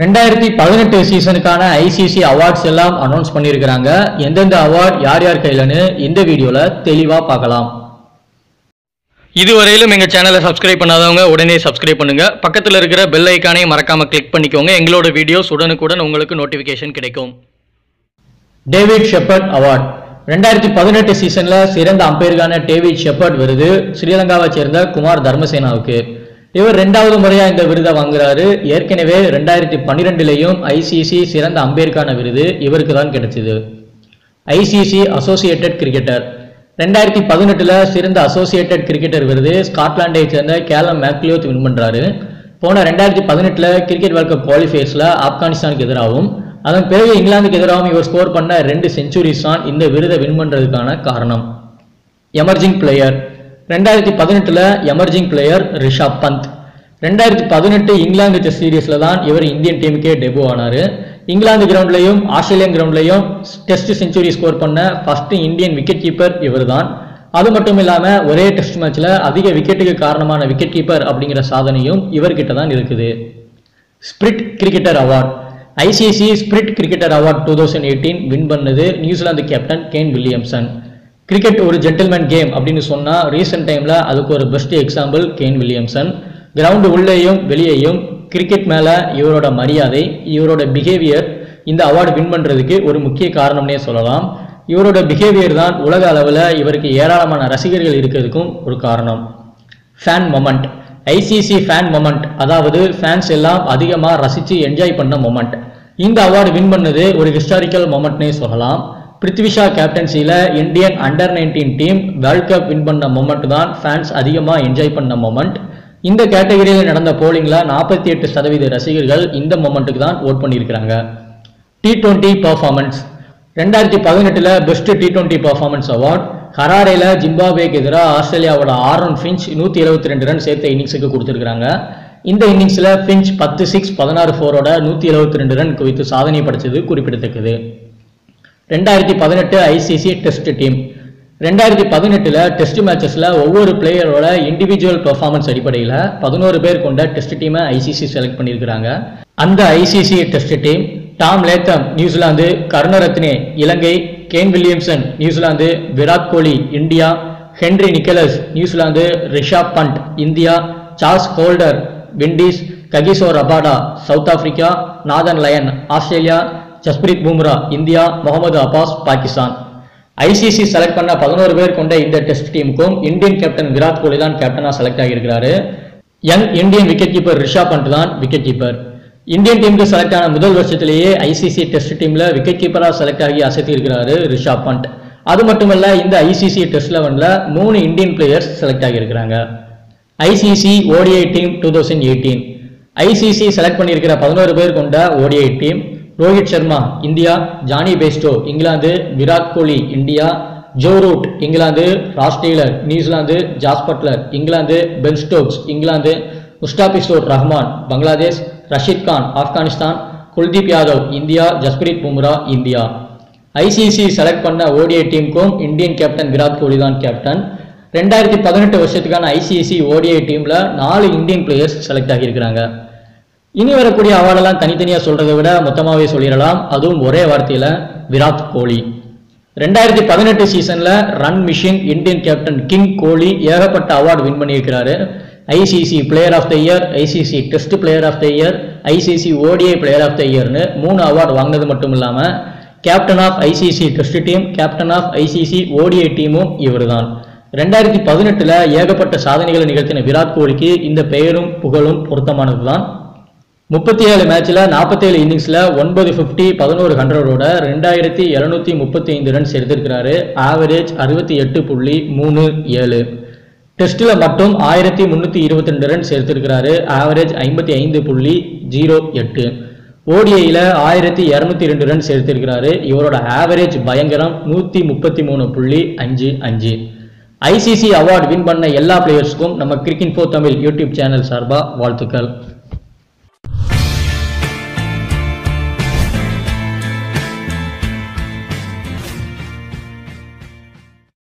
ரெண்டாயிரத்தி பதினெட்டு சீசனுக்கான ஐசிசி அவார்ட்ஸ் எல்லாம் அனௌன்ஸ் பண்ணியிருக்கிறாங்க. எந்தெந்த அவார்ட் யார் யார் கையிலன்னு இந்த வீடியோல தெளிவா பார்க்கலாம். இதுவரையிலும் எங்கள் சேனலை சப்ஸ்கிரைப் பண்ணாதவங்க உடனே சப்ஸ்கிரைப் பண்ணுங்க. பக்கத்தில் இருக்கிற பெல் ஐக்கானை மறக்காம கிளிக் பண்ணிக்கோங்க. எங்களோட வீடியோஸ் உடனுக்குடன் உங்களுக்கு நோட்டிஃபிகேஷன் கிடைக்கும். David Shepherd award. ரெண்டாயிரத்தி பதினெட்டு சீசன்ல சிறந்த அம்பையருக்கான டேவிட் ஷெப்பர்ட் விருது ஸ்ரீலங்காவை சேர்ந்த குமார் தர்மசேனாவுக்கு. இவர் ரெண்டாவது முறையா இந்த விருதை வாங்குறாரு. ஏற்கனவே ரெண்டாயிரத்தி பன்னிரெண்டுலேயும் ஐசிசி சிறந்த அம்பேருக்கான விருது இவருக்கு தான் கிடைச்சது. ஐசிசி அசோசியேட்டட் கிரிக்கெட்டர் ரெண்டாயிரத்தி பதினெட்டுல சிறந்த அசோசியேட்டட் கிரிக்கெட்டர் விருது ஸ்காட்லாண்டை சேர்ந்த கேலம் மேக்லியோத் வின் பண்றாரு. போன ரெண்டாயிரத்தி பதினெட்டுல கிரிக்கெட் வேர்ல்ட் கப் குவாலிஃபயர்ஸ்ல ஆப்கானிஸ்தானுக்கு எதிராகவும் அதன் பிறகு இங்கிலாந்துக்கு எதிராகவும் இவர் ஸ்கோர் பண்ண ரெண்டு செஞ்சுரிஸ் தான் இந்த விருதை வின் பண்றதுக்கான காரணம். எமர்ஜிங் பிளேயர் ரெண்டாயிரத்தி பதினெட்டுல எமர்ஜிங் பிளேயர் ரிஷப் பந்த். ரெண்டாயிரத்தி பதினெட்டு இங்கிலாந்து டெஸ்ட் சீரீஸ்ல தான் இவர் இந்தியன் டீமுக்கே டெபு ஆனார். இங்கிலாந்து கிரவுண்ட்லையும் ஆஸ்திரேலியன் கிரவுண்ட்லையும் டெஸ்ட் செஞ்சுரி ஸ்கோர் பண்ண ஃபர்ஸ்ட் இந்தியன் விக்கெட் கீப்பர் இவர் தான் அது மட்டும் இல்லாமல் ஒரே டெஸ்ட் மேட்ச்ல அதிக விக்கெட்டுக்கு காரணமான விக்கெட் கீப்பர் அப்படிங்கிற சாதனையும் இவர்கிட்ட தான் இருக்குது. Spirit cricketer award ICC spirit cricketer award two thousand eighteen win பண்ணது New Zealand captain Kane Williamson cricket ஒரு ஜென்டில்மேன் கேம் அப்படின்னு சொன்னால் ரீசெண்ட் டைமில் அதுக்கு ஒரு best example Kane Williamson ground உள்ளேயும் வெளியேயும் கிரிக்கெட் மேலே இவரோட மரியாதை இவரோட பிஹேவியர் இந்த அவார்டு வின் பண்ணுறதுக்கு ஒரு முக்கிய காரணம்னே சொல்லலாம். இவரோட பிஹேவியர் தான் உலக அளவில் இவருக்கு ஏராளமான ரசிகர்கள் இருக்கிறதுக்கும் ஒரு காரணம். Fan moment ICC fan moment அதாவது ஃபேன்ஸ் எல்லாம் அதிகமாக ரசித்து என்ஜாய் பண்ண மொமெண்ட் இந்த அவார்டு வின் பண்ணது ஒரு ஹிஸ்டாரிக்கல் மொமெண்ட்னே சொல்லலாம். Prithvi Shaw கேப்டன்சியில் Indian under nineteen team world cup win பண்ண மொமெண்ட் தான் ஃபேன்ஸ் அதிகமாக என்ஜாய் பண்ண மொமெண்ட் இந்த கேட்டகரியில் நடந்த போலிங்கில் நாற்பத்தி எட்டு சதவீத ரசிகர்கள் இந்த மொமெண்ட்டுக்கு தான் ஓட் பண்ணியிருக்கிறாங்க. டி டுவெண்ட்டி பர்ஃபார்மன்ஸ் ரெண்டாயிரத்தி பதினெட்டில் best T twenty performance award ஹராரேல ஜிம்பாபேக்கு எதிராக ஆஸ்திரேலியாவோட ஆரோன் ஃபின்ச் நூற்றி எழுபத்தி ரெண்டு ரன் சேர்த்த இன்னிங்ஸுக்கு கொடுத்துருக்காங்க இந்த இன்னிங்ஸில் ஃபின்ச் பத்து சிக்ஸ் பதினாறு ஃபோரோட நூற்றி எழுபத்தி ரெண்டு ரன் குவித்து சாதனை படைச்சது குறிப்பிடத்தக்கது. ரெண்டாயிரத்தி பதினெட்டு ஐசிசி டெஸ்ட் டீம் ரெண்டாயிரத்தி பதினெட்டில் டெஸ்ட் மேட்சஸில் ஒவ்வொரு பிளேயரோட இண்டிவிஜுவல் பெர்ஃபார்மன்ஸ் அடிப்படையில் பதினோரு பேர் கொண்ட டெஸ்ட் டீமை ஐசிசி செலக்ட் பண்ணியிருக்கிறாங்க. அந்த ICC test team Tom Latham New Zealand Karunaratne Ilangai Kane Williamson New Zealand Virat Kohli India Henry Nicholls New Zealand Rishabh Pant India SARS Holder Windies Kagiso Rabada South Africa Nathan Lyon Australia Jasprit Bumrah India Mohammad Abbas Pakistan. ICC select பண்ண பதினோரு பேர் கொண்ட இந்த test டீமுக்கும் Indian captain Virat Kohli தான் கேப்டனாக select ஆகியிருக்கிறாரு. Young Indian wicket keeper Rishabh Pant தான் wicket keeper Indian டீமுக்கு செலக்ட் ஆன முதல் வருஷத்திலேயே ஐசிசி டெஸ்ட் டீம்ல விக்கெட் கீப்பராக செலக்ட் ஆகி அசத்தி இருக்கிறாரு பண்ட் அது மட்டுமல்ல இந்த ஐசிசி டெஸ்ட் லெவனில் மூணு Indian players select ஆகியிருக்கிறாங்க. ICC ODI team two thousand eighteen ICC select பண்ணியிருக்கிற பதினோரு பேர் கொண்ட ODI team Rohit Sharma India Jonny Bairstow England Virat Kohli India Joe Root England Ross Taylor New Zealand Jos Buttler England Ben Stokes England Mustafizur Rahman Bangladesh Rashid Khan Afghanistan Kuldeep Yadav India Jasprit Bumrah India. ICC select பண்ண ODI டீமுக்கும் Indian captain Virat Kohli தான் captain. ரெண்டாயிரத்தி பதினெட்டு வருஷத்துக்கான ICC ODI டீமில் நாலு Indian players select ஆகியிருக்கிறாங்க. இனி வரக்கூடிய அவார்டெல்லாம் தனித்தனியாக சொல்றதை விட மொத்தமாகவே சொல்லிடலாம். அதுவும் ஒரே வார்த்தையில விராட் கோலி. ரெண்டாயிரத்தி பதினெட்டு சீசன்ல run machine Indian captain king Kohli ஏகப்பட்ட அவார்டு வின் பண்ணியிருக்கிறாரு. ICC player of the year ICC test player of the year ICC ODI player of the இயர்னு மூணு அவார்டு வாங்கினது மட்டும் இல்லாம captain of ICC test team captain of ICC ODI டீமும் இவர் தான் ரெண்டாயிரத்தி பதினெட்டுல ஏகப்பட்ட சாதனைகளை நிகழ்த்தின விராட் கோலிக்கு இந்த பெயரும் புகழும் பொருத்தமானதுதான். முப்பத்தி ஏழு மேட்ச்ல நாற்பத்தேழு இன்னிங்ஸ்ல ஒன்பது ஃபிஃப்டி பதினோரு ஹண்ட்ரடோட ரெண்டாயிரத்தி எழுநூத்தி முப்பத்தி ஐந்து ரன்ஸ் எடுத்திருக்கிறாரு. ஆவரேஜ் அறுபத்தி எட்டு புள்ளி மூணு ஏழு. டெஸ்ட்ல மட்டும் ஆயிரத்தி முன்னூத்தி இருபத்தி ரெண்டு ரன்ஸ் எடுத்திருக்கிறாரு. ஆவரேஜ் ஐம்பத்தி ஐந்து புள்ளி ஜீரோ எட்டு. ஓடிஐல ஆயிரத்தி இரநூத்தி ரெண்டு ரன்ஸ் எடுத்திருக்கிறாரு. இவரோட ஆவரேஜ் பயங்கரம் நூத்தி முப்பத்தி மூணு புள்ளி அஞ்சு அஞ்சு. ஐசிசி அவார்டு வின் பண்ண எல்லா பிளேயர்ஸ்க்கும் நம்ம கிரிக்கெட் ஃபோ தமிழ் யூடியூப் சேனல் சார்பா வாழ்த்துக்கள்.